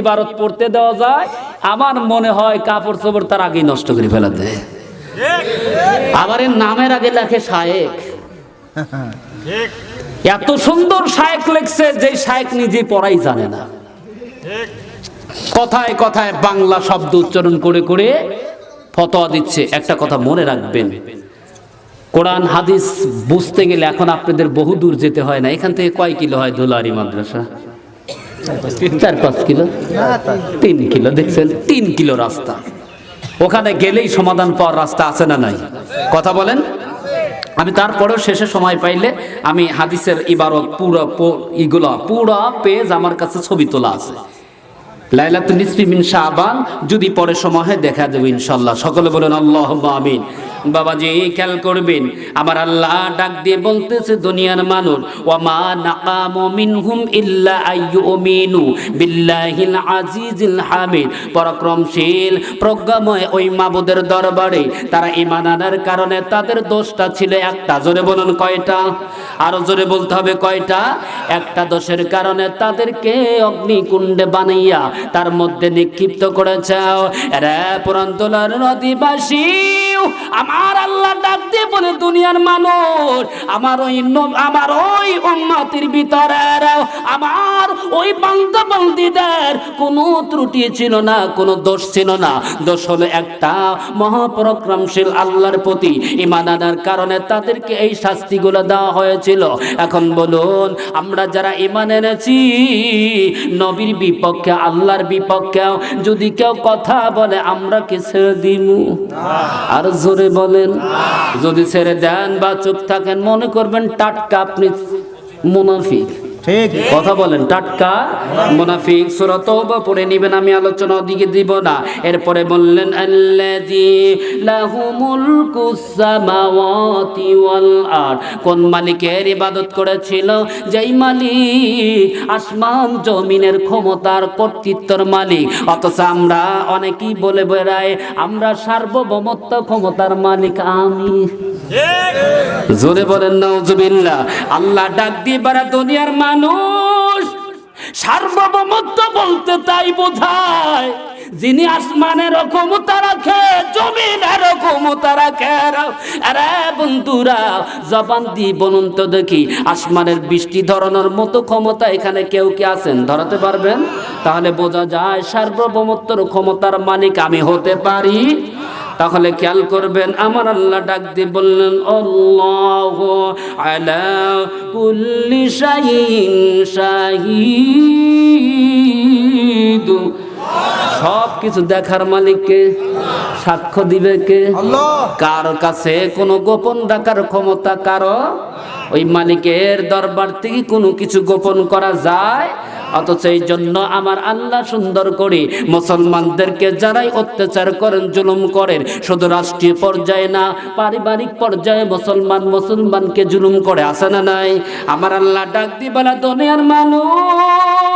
ইবারত পড়তে দেওয়া যায়, আমার মনে হয় কাপড় চোপড় তার আগেই নষ্ট করে ফেলাতে আবার এর নামের আগে লেখে শায়েক। এত সুন্দর শায়েক লেখছে যে শায়েক নিজে পড়াই জানে না। কথায় কথায় বাংলা শব্দ উচ্চারণ করে করে ফতোয়া দিচ্ছে। একটা কথা মনে রাখবেন, কোরআন, হাদিস বুঝতে গেলে এখন আপনাদের বহু দূর যেতে হয় না। এখান থেকে কয় কিলো হয় ধুলারি মাদ্রাসা? চার পাঁচ কিলো। তিন কিলো, দেখছেন? তিন কিলো রাস্তা। ওখানে গেলেই সমাধান পাওয়ার রাস্তা আছে না নাই? কথা বলেন। আমি তারপরেও শেষে সময় পাইলে আমি হাদিসের ইবারত পুরো ইগুলো পুরো পেজ আমার কাছে ছবি তোলা আছে। লাইলাতুল নিসফি মিন শাবান, যদি পরে সময় দেখা দেবে ইনশাল্লাহ। সকলে বলেন আল্লাহ আমিন। বাবাজি, খেয়াল করবেন, আমার আল্লাহ ডাক দিয়ে বলতেছে দুনিয়ার মানুষ, ওয়ামা নাকামু মিনহুম ইল্লা আইয়ুমিনু বিল্লাহিল আজিজিল হামিদ। পরাক্রমশীল, প্রজ্ঞাময় ওই মাবুদের দরবারে তারা ঈমান আনার কারণে তাদের দোষটা ছিল একটা। জোরে বলুন কয়টা? আরও জোরে বলতে হবে কয়টা? একটা দোষের কারণে তাদেরকে অগ্নিকুণ্ডে বানাইয়া তার মধ্যে নিক্ষিপ্ত করেছাও রে পুরান্তলার নদীবাসী আমার আল্লাহ ডাক দিয়ে বলে দুনিয়ার মানুষ আমার ওই আমার ওই উম্মতির ভিতরে আমার ওই বান্দা বান্দিদের কোনো ত্রুটি ছিল না কোনো দোষ ছিল না। দোষ হলো একটা মহাপরাক্রমশীল আল্লাহর প্রতি ইমান আনার কারণে তাদেরকে এই শাস্তিগুলো দেওয়া হয়েছিল। এখন বলুন আমরা যারা ইমান এনেছি নবীর বিপক্ষে আল্লাহর বিপক্ষে যদি কেউ কথা বলে আমরা কি ছেড়ে দিমু? আর জোরে বলেন। যদি ছেড়ে দেন বা চুপ থাকেন মনে করবেন টাটকা আপনি মুনাফিক। ঠিক। কথা বলেন, টাটকা। মুনাফিক, সূরা তওবা পড়ে নেবেন, আমি আলোচনা ওদিকে দিব না। এরপরে বললেন, আল্লাযী লাহু মুলকুস সামাওয়াতি ওয়াল আরদ। কোন মালিকের ইবাদত করেছিল? যেই মালিক আসমান জমিনের ক্ষমতার কর্তৃত্বর মালিক। অথচ আমরা অনেকেই বলে বেড়াই, আমরা সার্বভৌমত্ব ক্ষমতার মালিক, আমি জোরে বলেন নওজুবিল্লাহ আল্লাহ ডাক দিয়ে বারা দুনিয়ার মানুষ। সার্বভৌমত্ব বলতে তাই বোঝায়, যিনি আসমানের ক্ষমতা রাখে, জমিনের ক্ষমতা রাখে। আরে বন্ধুরা, জবান দিয়ে বলুন তো দেখি, আসমানের বৃষ্টি ধরানোর মতো ক্ষমতা এখানে কেউ কি আছেন? ধরাতে পারবেন? তাহলে বোঝা যায় সার্বভৌমত্বর ক্ষমতার মালিক আমি হতে পারি। তাহলে খেয়াল করবেন আমার আল্লাহ ডাক দিয়ে বললেন আলা কুল্লি শাহিদ। সব কিছু দেখার মালিককে সাক্ষ্য দিবে কে? কার কাছে? কোনো গোপন রাখার ক্ষমতা কারও? ওই মালিকের দরবার থেকে কোনো কিছু গোপন করা যায়? অথচ এই জন্য আমার আল্লাহ সুন্দর করে মুসলমানদেরকে যারাই অত্যাচার করেন, জুলুম করেন, শুধু রাষ্ট্রীয় পর্যায়ে না, পারিবারিক পর্যায়ে মুসলমান মুসলমানকে জুলুম করে আসে না নাই? আমার আল্লাহ ডাক দিবালা দুনিয়ার মানুষ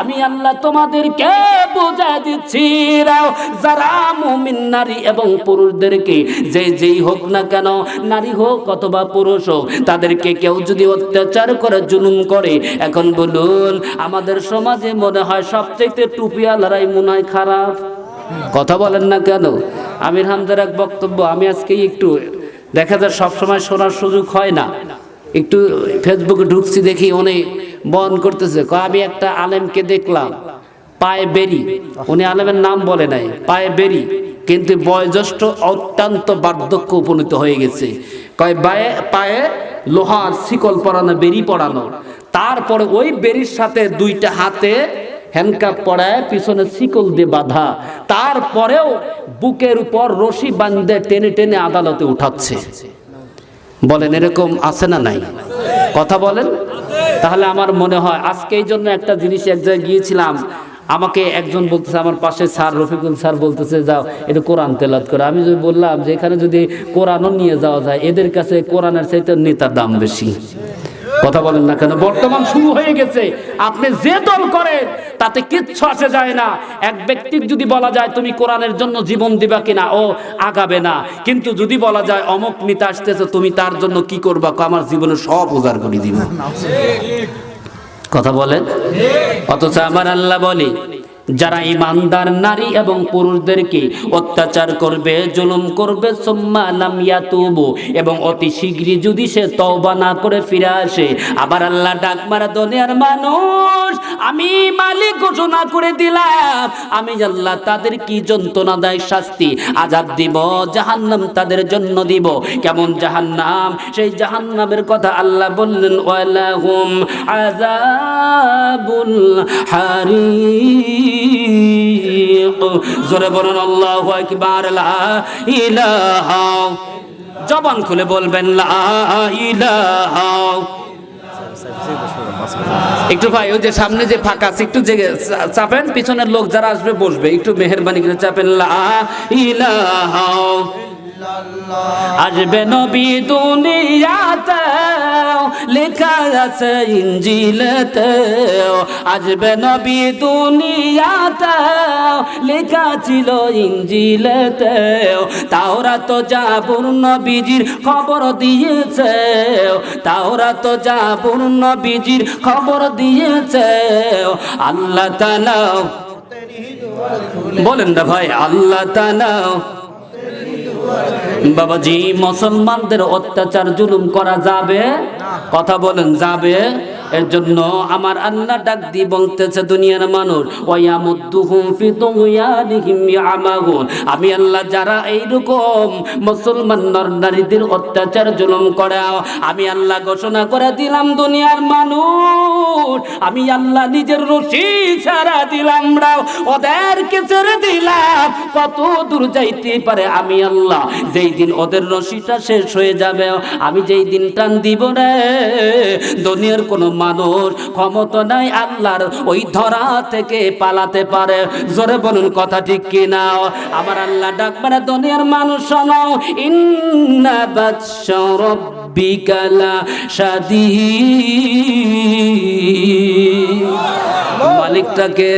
আমি আল্লাহ তোমাদেরকে বোঝা দিচ্ছি যারা মুমিন নারী এবং পুরুষদেরকে যে যেই হোক না কেন, নারী হোক অথবা পুরুষ হোক, তাদেরকে কেউ যদি অত্যাচার করে, জুলুম করে, এখন বলুন, আমাদের সমাজে মনে হয় সবচেয়ে টুপিয়ালারাই মনে হয় খারাপ। কথা বলেন না কেন? আমির হামদার এক বক্তব্য, আমি আজকে একটু, দেখা যায় সবসময় শোনার সুযোগ হয় না। একটু ফেসবুকে ঢুকছি দেখি উনি বন করতেছে। আমি একটা আলেমকে দেখলাম, পায়ে বেরি। উনি আলেমের নাম বলে নাই, পায়ে বেরি। কিন্তু বয়োজ্যেষ্ঠ অত্যন্ত বার্ধক্য উপনীত হয়ে গেছে। কয়, বায়ে, পায়ে লোহার শিকল পরানো, বেরি পরানো। তারপরে ওই বেরির সাথে দুইটা হাতে হ্যান্ডকাপ পরায় পিছনে শিকল দিয়ে বাঁধা। তারপরেও বুকের উপর রশি বান্ধে টেনে টেনে আদালতে উঠাচ্ছে। বলেন, এরকম আছে না নাই? কথা বলেন। তাহলে আমার মনে হয় আজকে এই জন্য একটা জিনিস এক জায়গায় গিয়েছিলাম। আমাকে একজন বলতেছে, আমার পাশে স্যার রফিকুল স্যার বলতেছে, যাও, এটা কোরআন তেলাত করে। আমি যদি বললাম যে, এখানে যদি কোরআনও নিয়ে যাওয়া যায়, এদের কাছে কোরআনের চাইতে নেতার দাম বেশি। কথা বলেন না কেন? বর্তমান শুরু হয়ে গেছে। আপনি যে দল করেন তাতে কিচ্ছু আসে যায় না। এক ব্যক্তির যদি বলা যায় তুমি কোরআনের জন্য জীবন দিবা কিনা? ও আগাবে না। কিন্তু যদি বলা যায় অমক নেতা আসতেছে তুমি তার জন্য কি করবা? আমার জীবনে সব উজাড় করে দিব। কথা বলেন? অথচ আমার আল্লাহ বলে যারা ইমানদার নারী এবং পুরুষদেরকে অত্যাচার করবে, জুলুম করবে এবং অতি শীঘ্রই যদি সে তওবা না করে ফিরে আসে, আবার আল্লাহ ডাক মারা দুনিয়ার মানুষ, আমি মালিক ঘোষণা করে দিলাম, আমি আল্লাহ তাদের কি যন্ত্রণা দেয় শাস্তি আজাদ দিব, জাহান্নাম তাদের জন্য দিব। কেমন জাহান্নাম? সেই জাহান্নামের কথা আল্লাহ বললেন, ওয়ালাহুম আযাবুল হারিক জোরে আল্লাহ জবান খুলে বলবেন, লা একটু ভাই, ওই যে সামনে যে ফাঁকা আছে, একটু জেগে চাপেন, পিছনের লোক যারা আসবে, বসবে। একটু মেহরবানি করে চাপেন, লা ইলাহা। আসবে নবী দুনিয়াতে, লেখা আছে ইঞ্জিলেতে। আসবে নবী দুনিয়াতে, লেখা ছিল ইঞ্জিলেতে। তাওরা তো জাবুর নবীজির খবর দিয়েছে। তাওরা তো জাবুর নবীজির খবর দিয়েছে। আল্লাহ তালা বলেন না ভাই, আল্লাহ তালা বাবাজি মুসলমানদের অত্যাচার জুলুম করা যাবে? কথা বলেন যাবে? এর জন্য আমার আল্লাহ ডাক দিয়ে বলতেছে, দুনিয়ার মানুষ আমি আল্লাহ, যারা এইরকম মুসলমান নর নারীদের অত্যাচার জুলুম করে, আমি আল্লাহ ঘোষণা করে দিলাম, দুনিয়ার মানুষ, আমি আল্লাহ নিজের রশি ছাড়া দিলাম ওদেরকে ছেড়ে দিলাম। কত দূর যাইতে পারে আমি আল্লাহ, যেই দিন ওদের রশিটা শেষ হয়ে যাবে, আমি যেই দিন টান দিব রে, দুনিয়ার কোনো মানুষ ক্ষমতা নাই আল্লাহর, ওই ধরা থেকে পালাতে পারে। জোরে বলুন কথা ঠিক কিনা? আমার আল্লাহ ডাক মানে দুনিয়ার মানুষ শোনো, ইন্না শাদীদ। মালিকটাকে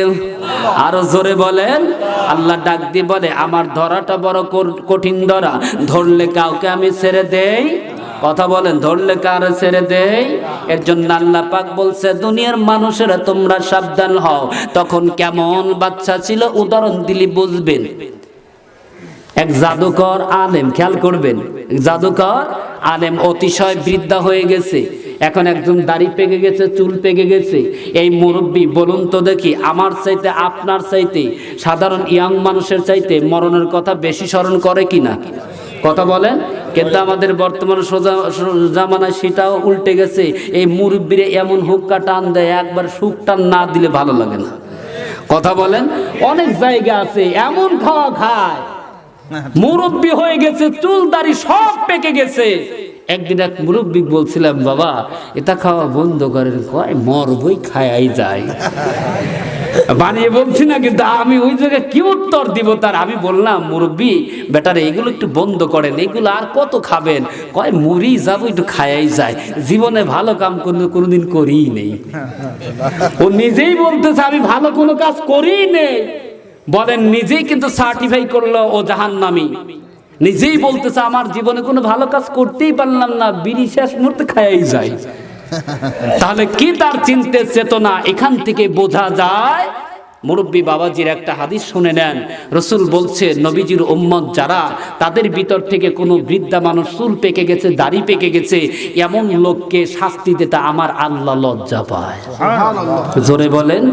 আরও জোরে বলেন, আল্লাহ ডাক দিয়ে বলে, আমার ধরাটা বড় কঠিন ধরা, ধরলে কাউকে আমি ছেড়ে দেই। কথা বলেন, ধরলে কার ছেড়ে দেই? এর জন্য আল্লাহ পাক বলছে, দুনিয়ার মানুষেরা তোমরা সাবধান হও। তখন কেমন বাচ্চা ছিল, উদাহরণ দিলি বুঝবেন। এক জাদুকর আলেম, খেয়াল করবেন জাদুকর আলেম অতিশয় বৃদ্ধা হয়ে গেছে। এখন একজন দাড়ি পেকে গেছে, চুল পেকে গেছে। এই মুরব্বী, বলুন তো দেখি, আমার চাইতে, আপনার চাইতে সাধারণ ইয়াং মানুষের চাইতে মরণের কথা বেশি স্মরণ করে কিনা? কথা বলেন? কিন্তু আমাদের বর্তমান সোজা জামানায় সেটাও উল্টে গেছে। এই মুরব্বীরে এমন হুক্কা টান দেয়, একবার সুখ টান না দিলে ভালো লাগে না। কথা বলেন? অনেক জায়গা আছে, এমন খাওয়া খায়। মুরব্বী হয়ে গেছে, চুল দাড়ি সব পেকে গেছে। একদিন এক মুরব্বী বলছিলাম, বাবা, এটা খাওয়া বন্ধ করেন, কয় মরবই খায়াই যায়। বানিয়ে বলছি না, কিন্তু আমি ওই জায়গায় কি উত্তর দিব তার? আমি বললাম, মুরব্বী, বেটারে, এগুলো একটু বন্ধ করেন, এগুলো আর কত খাবেন? কয়, মুড়ি যাব, একটু খায়াই যায়। জীবনে ভালো কাম কোনো কোনোদিন করিই নেই। ও নিজেই বলতেছে, আমি ভালো কোনো কাজ করি নেই। বলেন, নিজেই কিন্তু সার্টিফাই করল, ও জাহান্নামী। নিজেই বলতেছে, আমার জীবনে কোনো ভালো কাজ করতেই পারলাম না, বিড়ি শেষ মুহূর্তে খায়াই যায়। তাহলে কি তার চিন্তে চেতনা? এখান থেকে বোঝা যায় মুরব্বী বাবাজির একটা হাদিস শুনে নেন। রসুল বলছে নবীজির উম্মত যারা তাদের ভিতর থেকে কোনো বৃদ্ধা মানুষ চুল পেকে গেছে দাড়ি পেকে গেছে এমন লোককে শাস্তি দিতে আমার আল্লাহ লজ্জা পায়। জোরে বলেন।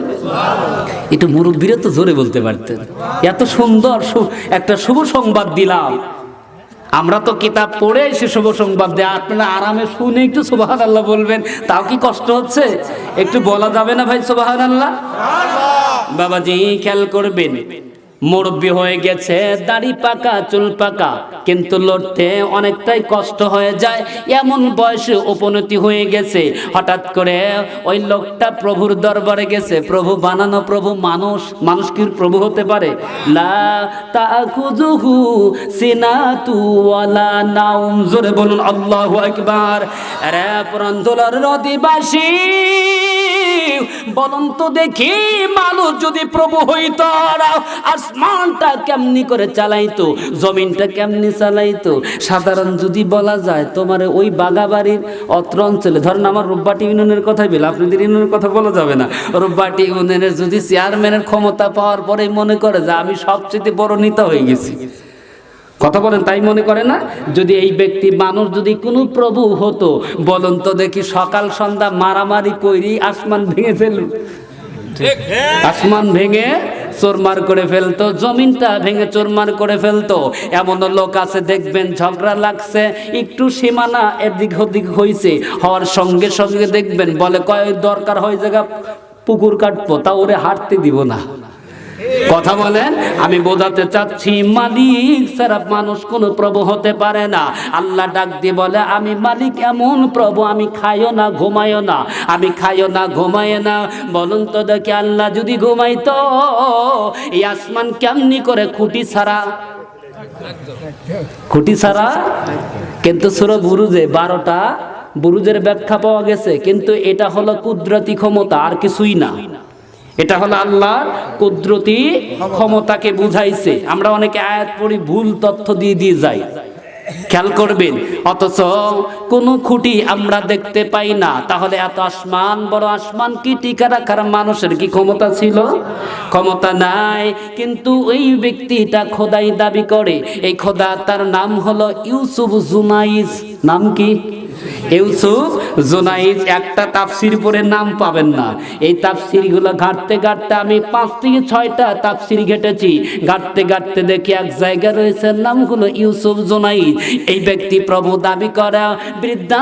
একটু মুরব্বীরা তো জোরে বলতে পারতেন। এত সুন্দর একটা শুভ সংবাদ দিলাম। আমরা তো কিতাব পড়ে এসে শুভ সংবাদ দেয় আপনারা আরামে শুনে একটু সুবাহান আল্লাহ বলবেন। তাও কি কষ্ট হচ্ছে? একটু বলা যাবে না ভাই সুবাহান আল্লাহ বাবা বাবাজি খেয়াল করবেন। মুরব্বী হয়ে গেছে, দাড়ি পাকা, চুল পাকা, কিন্তু লড়তে অনেকটাই কষ্ট হয়ে যায়। এমন বয়সে উপনতি হয়ে গেছে। হঠাৎ করে ওই লোকটা প্রভুর দরবারে গেছে। প্রভু বানানো প্রভু মানুষ মানুষ কি প্রভু হতে পারে। লা তাখুযুহু সিনাতু জোরে বলুন, আল্লাহু আকবার। রে বলুন তো দেখি মানুষ যদি প্রভু হইত আসমানটা কেমনি করে চালাইতো, জমিনটা কেমনি চালাইতো। সাধারণ যদি বলা যায়, তোমার ওই বাগাবাড়ির অত্র অঞ্চলে, ধরেন আমার রূপবাটি ইউনিয়নের কথাই বলে, আপনাদের ইউনিয়নের কথা বলা যাবে না। রূপবাটি ইউনিয়নের যদি চেয়ারম্যানের ক্ষমতা পাওয়ার পরেই মনে করে যে আমি সবচেয়ে বড় নেতা হয়ে গেছি। কথা বলেন তাই মনে করে না? যদি এই ব্যক্তি মানুষ যদি কোনো প্রভু হতো বলুন তো দেখি সকাল সন্ধ্যা মারামারি কইরি আসমান ভেঙে ফেলুন আসমান ভেঙে চোরমার করে ফেলতো জমিনটা ভেঙে চোরমার করে ফেলতো। এমন লোক আছে দেখবেন ঝগড়া লাগছে একটু সীমানা এদিক ওদিক হয়েছে হওয়ার সঙ্গে সঙ্গে দেখবেন বলে কয় দরকার হয় জায়গা পুকুর কাটবো তা ওরে হাঁটতে দিব না। কথা বলেন, আমি বোঝাতে চাচ্ছি, মালিক সারা মানুষ কোনো প্রভু হতে পারে না। আল্লাহ ডাক দিয়ে বলে, আমি মালিক এমন প্রভু, আমি খাইও না, ঘুমাইও না। আমি খাইও না, ঘুমাইও না। বলুন তো দেখি, আল্লাহ যদি ঘুমাইতো, এই আসমান কেমনি করে খুঁটি ছাড়া? খুঁটি ছাড়া? কিন্তু সুর বুরুজে বারোটা বুরুজের ব্যাখ্যা পাওয়া গেছে, কিন্তু এটা হলো কুদরতি ক্ষমতা, আর কিছুই না। এটা হলো আল্লাহর কুদরতি ক্ষমতাকে বুঝাইছে। আমরা অনেকে আয়াত পড়ি, ভুল তথ্য দিয়ে দিয়ে যাই। খেয়াল করবেন, অথচ কোনো খুঁটি আমরা দেখতে পাই না। তাহলে এত আসমান, বড় আসমান কি টিকা রাখার মানুষের কি ক্ষমতা ছিল? ক্ষমতা নাই, কিন্তু ওই ব্যক্তিটা খোদাই দাবি করে। এই খোদা তার নাম হলো ইউসুফ জুনাইজ। নাম কি? ইউসুফ জোনাইজ একটা তাফসির পরে নাম পাবেন না। এই তাফসিরগুলো ঘাটতে ঘাটতে আমি পাঁচ থেকে ছয়টা তাফসির ঘেটেছি। ঘাটতে ঘাটতে দেখি এক জায়গা রয়েছে নাম হলো ইউসুফ জোনাইজ এই ব্যক্তি প্রভু দাবি করা, বৃদ্ধা